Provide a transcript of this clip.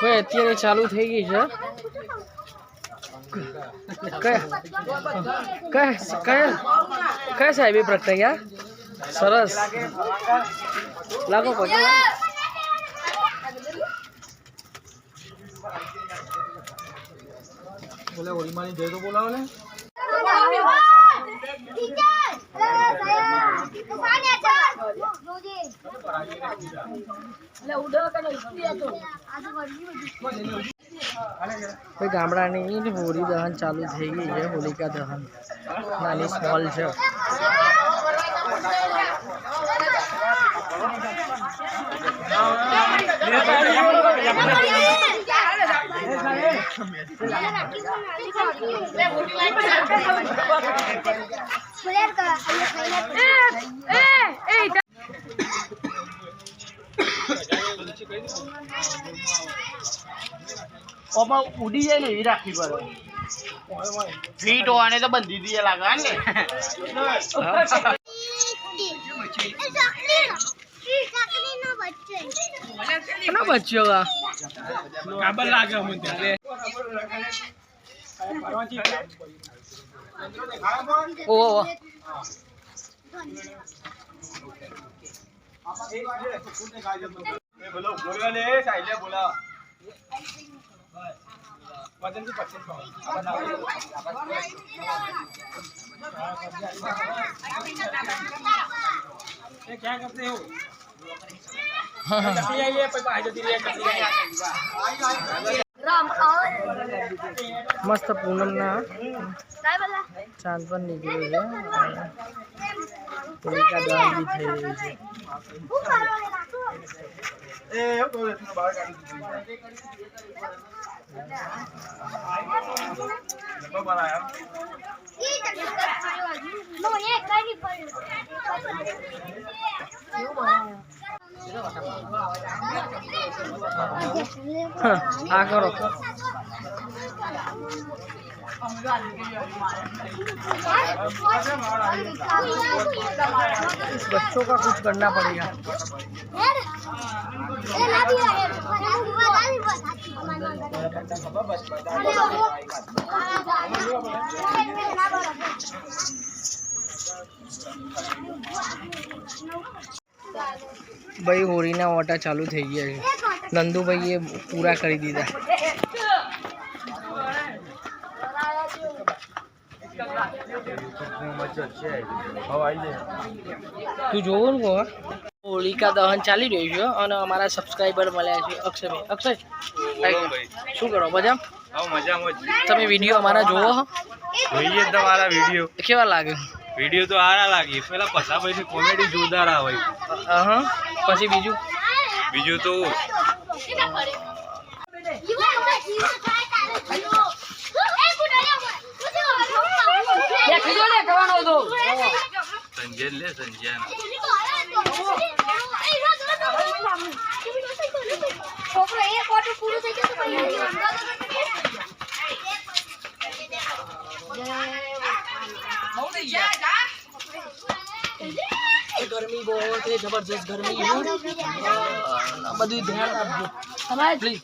ભાઈ, અત્યારે ચાલુ થઈ ગઈ છે. કયા? કયા? પ્રક્રિયા સરસ. લાગો પગે બોલે હોળીમાની જય તો બોલાવો ને. ભાઈ ગામડાની હોળી દહન ચાલુ થઈ ગઈ છે હોલિકા દહન નાની સ્મોલ છે ઓમાં ઉડી જાય ને એવી રાખવી પડે. ફીટ હોવાને તો બંધી દીએ લાગે ને? કોનો બચ્યો કાબર લાગે હું ત્યારે. બોલો બોલવા લે સાઈલે બોલા વજન થી પચીસ ये क्या करते हो कसी आई है पर बाहर जती रही कसी आई મસ્ત પૂનમના ચાંદ પણ નીકળ્યું છે હોલિકા દહન બી થઈ રહી છે ए तो बाहर काट यार। ये तक नो ये क्यों करो बच्चों का कुछ करना पड़ेगा। ભાઈ હોળીના ઓટા ચાલુ થઈ ગયા છે નંદુભાઈએ પૂરા કરી દીધા તું જોવો ને કહો હોલિકા દહન ચાલી રહ્યું છે અને અમારા સબસ્ક્રાઈબર મળ્યા છે અક્ષયભાઈ. અક્ષય શું કરો? મજા મજામાં તમે વીડિયો અમારા જોવો છો? જોઈએ તમારા વીડિયો કેવા લાગે? વીડિયો તો આરા લાગી. પેલા પસાભાઈ ની કોમેડી જોરદાર આવે. હા પછી બીજું? બીજું તો સંજય લે સંજય છોકરો એક ઓટો પૂરો થઈ જશે ગરમી બહુ છે જબરજસ્ત ગરમી બધું ધ્યાન આપજો તમારે પ્લીઝ